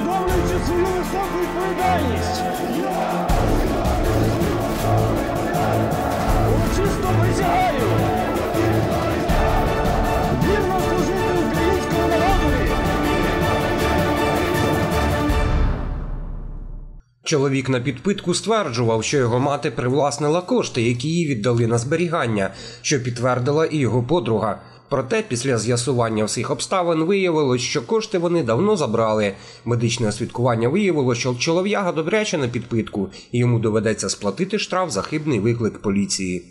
усвідомлюючи свою високу відповідальність. Урочисто присягаю. Вірно служити українському народові. Чоловік на підпитку стверджував, що його мати привласнила кошти, які їй віддали на зберігання, що підтвердила і його подруга. Проте, після з'ясування всіх обставин виявилось, що кошти вони давно забрали. Медичне освідкування виявило, що чолов'яга добряче на підпитку, і йому доведеться сплатити штраф за хибний виклик поліції.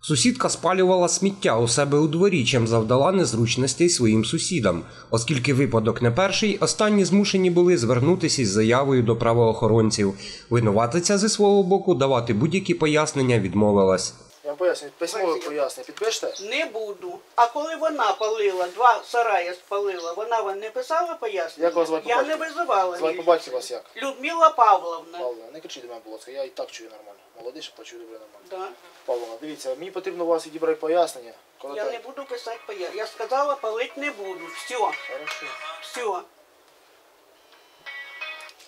Сусідка спалювала сміття у себе у дворі, чим завдала незручностей своїм сусідам. Оскільки випадок не перший, останні змушені були звернутися із заявою до правоохоронців. Винуватиця зі свого боку давати будь-які пояснення відмовилась. Я вам поясню, письмове пояснення. Підпишете? Не буду. А коли вона палила, два сараї спалила, вона вам не писала пояснення? Як вас звати по Я не батькові? визивала Звати її. по батьці вас як? Людмила Павловна. Павло, не кричіть до мене, будь ласка, я і так чую нормально. Молодий, що почую добре нормально. Да. Павло, дивіться, мені потрібно у вас відібрати пояснення. Я не буду писати пояснення. Я сказала, палити не буду. Все, Хорошо. все.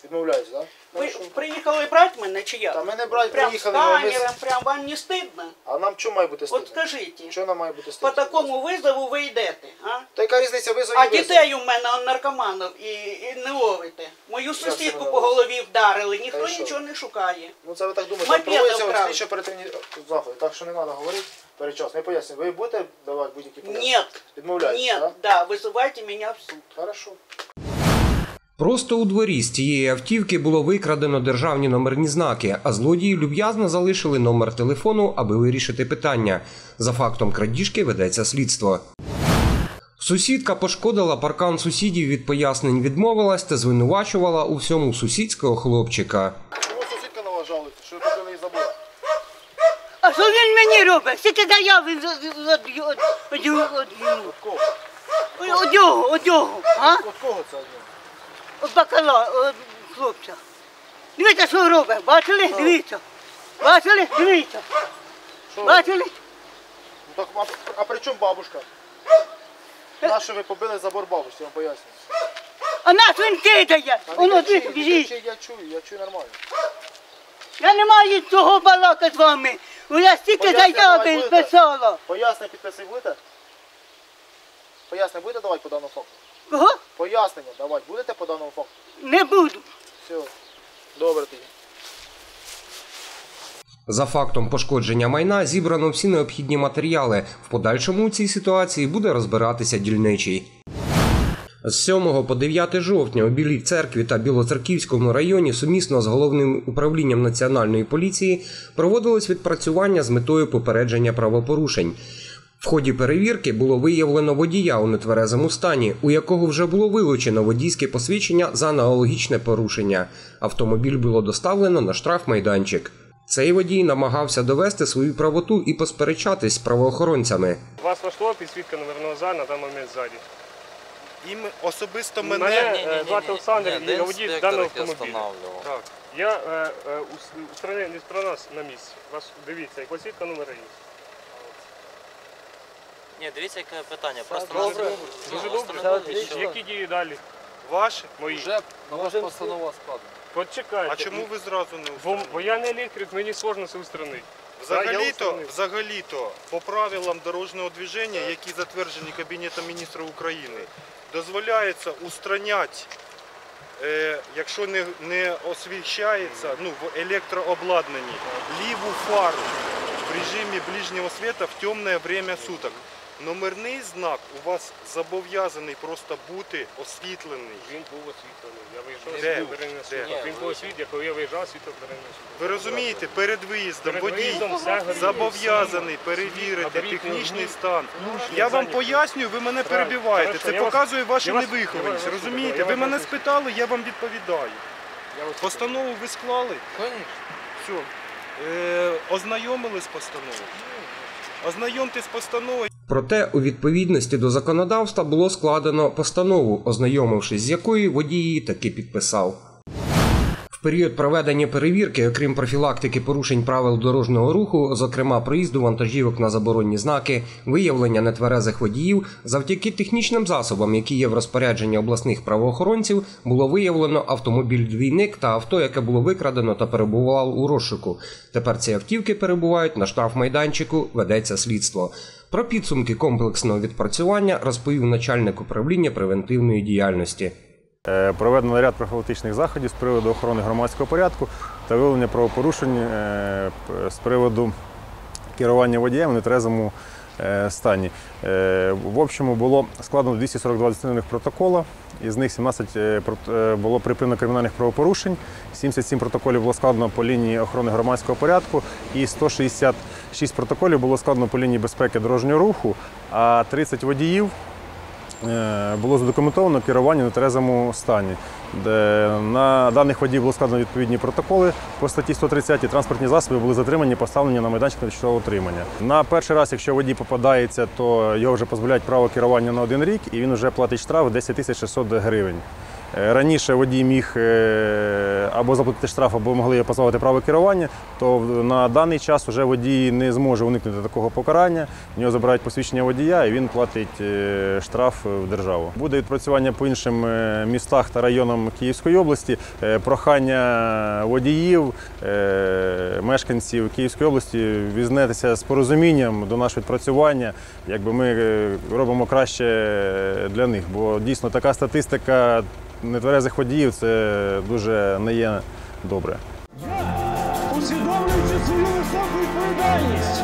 Відмовляюсь, так? Ви приїхали брати мене чи як? Та мене брать Прям приїхали, ми... прям вам не стидно? А нам що має бути От скажіть, Що нам має бути по стидно? такому визову ви йдете, а? Та яка різниця визов А і визов? дітей у мене он, наркоманів і, і не ловите. Мою сусідку по голові вдарили, Та ніхто й що? нічого не шукає. Ну це ви так думаєте. Мопеда проводяться вкрали. слідчо оперативні заходи, так що не треба говорити передчасно. Я поясню, ви будете давати будь-які пояснення? Нет, Відмовляєтесь, нет, так? да, вызывайте меня в суд. Хорошо. Просто у дворі з цієї автівки було викрадено державні номерні знаки, а злодії люб'язно залишили номер телефону, аби вирішити питання. За фактом крадіжки ведеться слідство. Сусідка пошкодила паркан сусідів від пояснень відмовилась та звинувачувала у всьому сусідського хлопчика. Чому сусідка на вас жалується? Що ви побили і забула? А що він мені робить? Скільки заяви від Кого? одягу, одягу, а? От кого це? От бакала, от хлопця. Дивіться, що робить, бачили? Дивіться. Бачили? Дивіться. Що? Бачили? Ну, так, а, а при чому бабушка? Нащо ви побили забор бабусі, я вам поясню. А нас він кидає. Та не Воно не біжить. Я чую, я чую нормально. Я не маю цього балака з вами. Бо я стільки Пояснення давай заяви будете? писала. Пояснення підписи будете? Пояснення будете давати по даному факту? Кого? Пояснення давати будете по даному факту? Не буду. Все. Добре тоді. За фактом пошкодження майна зібрано всі необхідні матеріали. В подальшому у цій ситуації буде розбиратися дільничий. З 7 по 9 жовтня у Білій церкві та Білоцерківському районі сумісно з головним управлінням національної поліції проводилось відпрацювання з метою попередження правопорушень. В ході перевірки було виявлено водія у нетверезому стані, у якого вже було вилучено водійське посвідчення за аналогічне порушення. Автомобіль було доставлено на штрафмайданчик. Цей водій намагався довести свою правоту і посперечатись з правоохоронцями. Вас влаштував підсвітка номерного за на даний момент ззаді. Їм особисто Мене, мене. е, звати Олександр, Ні, і де водій даного автомобіля. Так. Я е, е, у, с- у сторони, не про нас на місці. Вас дивіться, як посвідка номера є. Ні, дивіться, яке питання. Просто Добре, нас дуже ну, добре. встановили, що- Які дії далі? Ваші? Мої. На вас постанова складена. Почекайте. А чому ви зразу не Бо, устранили? бо я не електрик, мені сложно це устранити. Взагалі-то, взагалі-то, по правилам дорожнього движення, які затверджені Кабінетом міністрів України, дозволяється устраняти, е, якщо не, не освіщається ну, в електрообладнанні, ліву фару в режимі ближнього світу в темне время суток. Номерний знак у вас зобов'язаний просто бути освітлений. Він був освітлений. Я виїжджав Де? світло Де? Він був освітлений, коли я виїжджав, світло берене Ви розумієте, перед виїздом Перед водій виїздом все горіло, зобов'язаний перевірити технічний огні. стан. Ну, Я вам зайняті. пояснюю, ви мене перебиваєте. Хорошо, Це я вас- показує вашу я вас- я невихованість. Розумієте? я Ви вас мене слухаю. спитали, я вам відповідаю. Я вас Постанову ви склали? Все. Е, ознайомились з постановою? Ознайомтесь з постановою. Проте, у відповідності до законодавства було складено постанову, ознайомившись з якою водій таки підписав. Період проведення перевірки, окрім профілактики порушень правил дорожнього руху, зокрема проїзду вантажівок на заборонні знаки, виявлення нетверезих водіїв, завдяки технічним засобам, які є в розпорядженні обласних правоохоронців, було виявлено автомобіль двійник та авто, яке було викрадено та перебувало у розшуку. Тепер ці автівки перебувають на штрафмайданчику, ведеться слідство. Про підсумки комплексного відпрацювання розповів начальник управління превентивної діяльності. Е, Проведено ряд профілактичних заходів з приводу охорони громадського порядку та виявлення правопорушень е, з приводу керування водієм у нетрезвому е, стані. В общому було складено 242 адміністративних протокола, із них 17 е, е, було припинено кримінальних правопорушень, 77 протоколів було складено по лінії охорони громадського порядку і 166 протоколів було складено по лінії безпеки дорожнього руху, а 30 водіїв було задокументовано керування на тверезому стані. Де на даних водій було складено відповідні протоколи по статті 130 і транспортні засоби були затримані, поставлені на майданчик тимчасового утримання. На перший раз, якщо водій попадається, то його вже позбавляють право керування на один рік і він вже платить штраф 10 тисяч 600 гривень. Е, Раніше водій міг е, або заплатити штраф, або могли його позбавити права керування, то на даний час вже водій не зможе уникнути такого покарання. В нього забирають посвідчення водія і він платить е, штраф в державу. Буде відпрацювання по іншим містах та районам Київської області. Прохання водіїв, мешканців Київської області візнетися з порозумінням до нашого відпрацювання. Якби ми робимо краще для них, бо дійсно така статистика нетверезих водіїв це дуже не є добре. Усвідомлюючи свою високу відповідальність,